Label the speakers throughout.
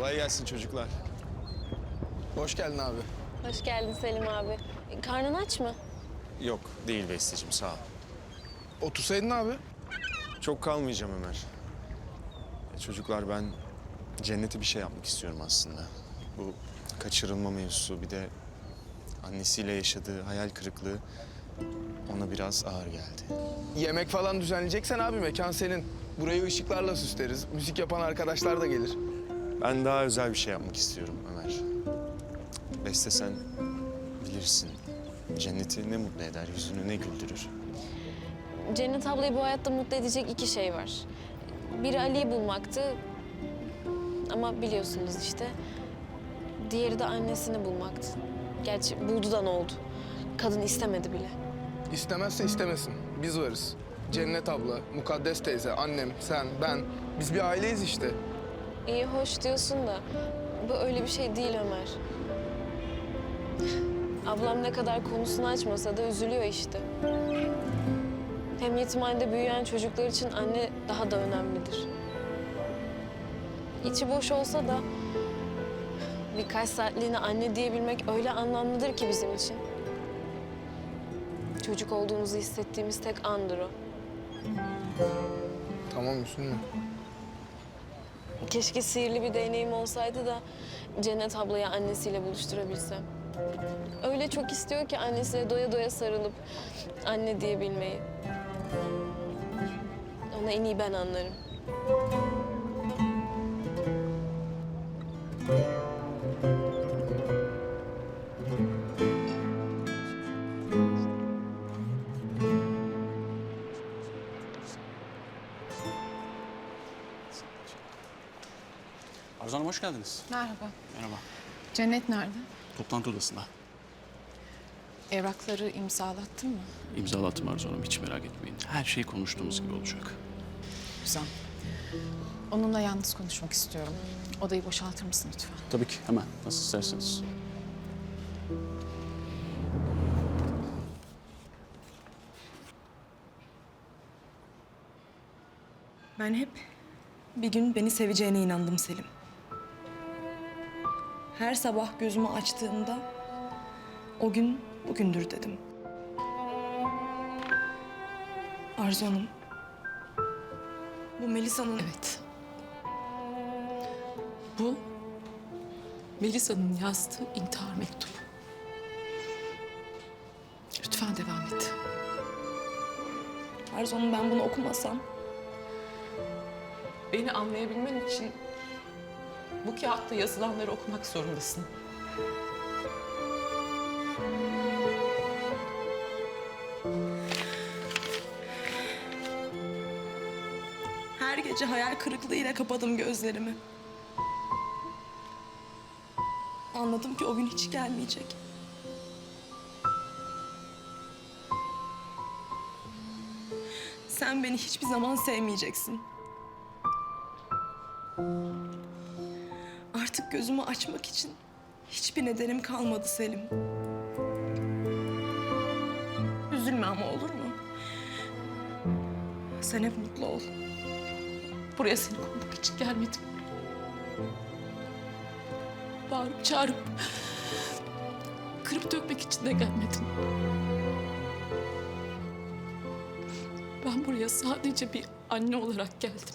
Speaker 1: Kolay gelsin çocuklar.
Speaker 2: Hoş geldin abi.
Speaker 3: Hoş geldin Selim abi. Karnın aç mı?
Speaker 1: Yok değil Besteciğim sağ ol.
Speaker 2: Otursaydın abi.
Speaker 1: Çok kalmayacağım Ömer. Ya çocuklar ben cennete bir şey yapmak istiyorum aslında. Bu kaçırılma mevzusu bir de annesiyle yaşadığı hayal kırıklığı ona biraz ağır geldi.
Speaker 2: Yemek falan düzenleyeceksen abi mekan senin. Burayı ışıklarla süsleriz. Müzik yapan arkadaşlar da gelir.
Speaker 1: Ben daha özel bir şey yapmak istiyorum Ömer. Beste sen bilirsin. Cenneti ne mutlu eder, yüzünü ne güldürür.
Speaker 3: Cennet ablayı bu hayatta mutlu edecek iki şey var. Biri Ali'yi bulmaktı. Ama biliyorsunuz işte. Diğeri de annesini bulmaktı. Gerçi buldu da ne oldu? Kadın istemedi bile.
Speaker 2: İstemezse istemesin. Biz varız. Cennet abla, Mukaddes teyze, annem, sen, ben. Biz bir aileyiz işte.
Speaker 3: İyi hoş diyorsun da bu öyle bir şey değil Ömer. Ablam ne kadar konusunu açmasa da üzülüyor işte. Hem yetimhanede büyüyen çocuklar için anne daha da önemlidir. İçi boş olsa da birkaç saatliğine anne diyebilmek öyle anlamlıdır ki bizim için. Çocuk olduğumuzu hissettiğimiz tek andır o.
Speaker 2: Tamam üzülme.
Speaker 3: Keşke sihirli bir değneğim olsaydı da Cennet ablayı annesiyle buluşturabilsem. Öyle çok istiyor ki annesiyle doya doya sarılıp anne diyebilmeyi. Ona en iyi ben anlarım.
Speaker 4: Arzu Hanım hoş geldiniz.
Speaker 5: Merhaba.
Speaker 4: Merhaba.
Speaker 5: Cennet nerede?
Speaker 4: Toplantı odasında.
Speaker 5: Evrakları imzalattın mı?
Speaker 4: İmzalattım Arzu Hanım hiç merak etmeyin. Her şey konuştuğumuz gibi olacak.
Speaker 5: Güzel. Onunla yalnız konuşmak istiyorum. Odayı boşaltır mısın lütfen?
Speaker 4: Tabii ki hemen nasıl isterseniz.
Speaker 6: Ben hep bir gün beni seveceğine inandım Selim. Her sabah gözümü açtığımda o gün bugündür dedim. Arzu Hanım, bu Melisa'nın...
Speaker 7: Evet. Bu Melisa'nın yazdığı intihar mektubu. Lütfen devam et.
Speaker 6: Arzu Hanım ben bunu okumasam
Speaker 7: Beni anlayabilmen için bu kağıtta yazılanları okumak zorundasın.
Speaker 6: her gece hayal kırıklığıyla kapadım gözlerimi. Anladım ki o gün hiç gelmeyecek. Sen beni hiçbir zaman sevmeyeceksin. Artık gözümü açmak için hiçbir nedenim kalmadı Selim. Üzülme ama olur mu? Sen hep mutlu ol.
Speaker 7: Buraya seni kovmak için gelmedim. Bağırıp çağırıp kırıp dökmek için de gelmedim. Ben buraya sadece bir anne olarak geldim.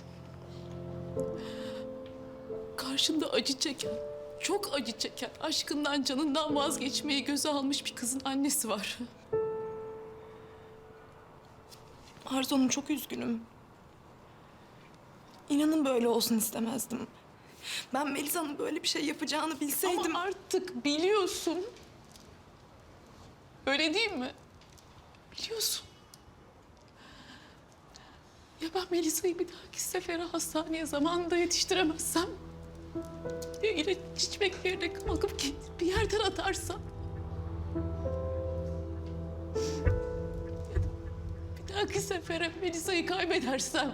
Speaker 7: Karşında acı çeken, çok acı çeken, aşkından canından vazgeçmeyi göze almış bir kızın annesi var.
Speaker 6: Arzu Hanım çok üzgünüm. İnanın böyle olsun istemezdim. Ben Melisa'nın böyle bir şey yapacağını bilseydim...
Speaker 7: Ama artık biliyorsun. Öyle değil mi? Biliyorsun. Ya ben Melisa'yı bir dahaki sefere hastaneye zamanında yetiştiremezsem? Ya ilaç içmek yerine kalkıp bir yerden atarsam? Ya da bir dahaki sefere Melisa'yı kaybedersem?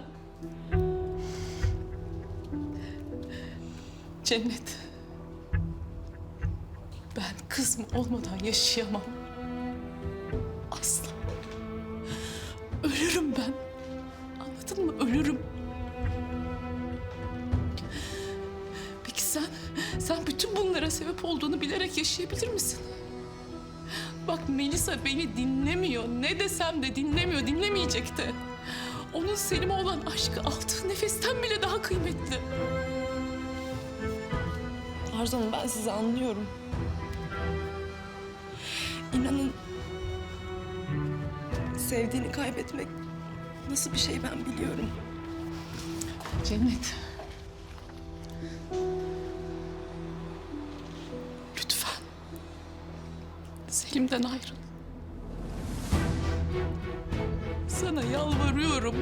Speaker 7: Cennet. Ben kızım olmadan yaşayamam. Asla. Ölürüm ben. Acılara sebep olduğunu bilerek yaşayabilir misin? Bak Melisa beni dinlemiyor. Ne desem de dinlemiyor, dinlemeyecek de. Onun Selim'e olan aşkı aldığı nefesten bile daha kıymetli.
Speaker 6: Arzu Hanım ben sizi anlıyorum. İnanın sevdiğini kaybetmek nasıl bir şey ben biliyorum.
Speaker 7: Cennet. Selim'den ayrıl. Sana yalvarıyorum.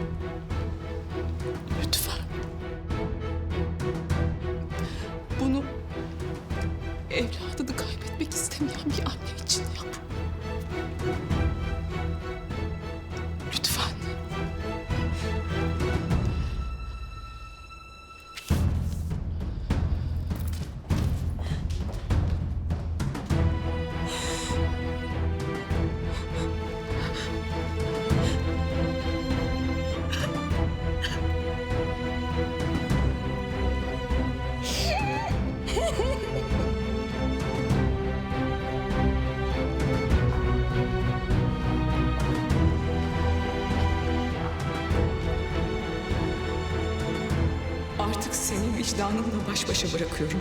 Speaker 8: Seni vicdanınla baş başa bırakıyorum.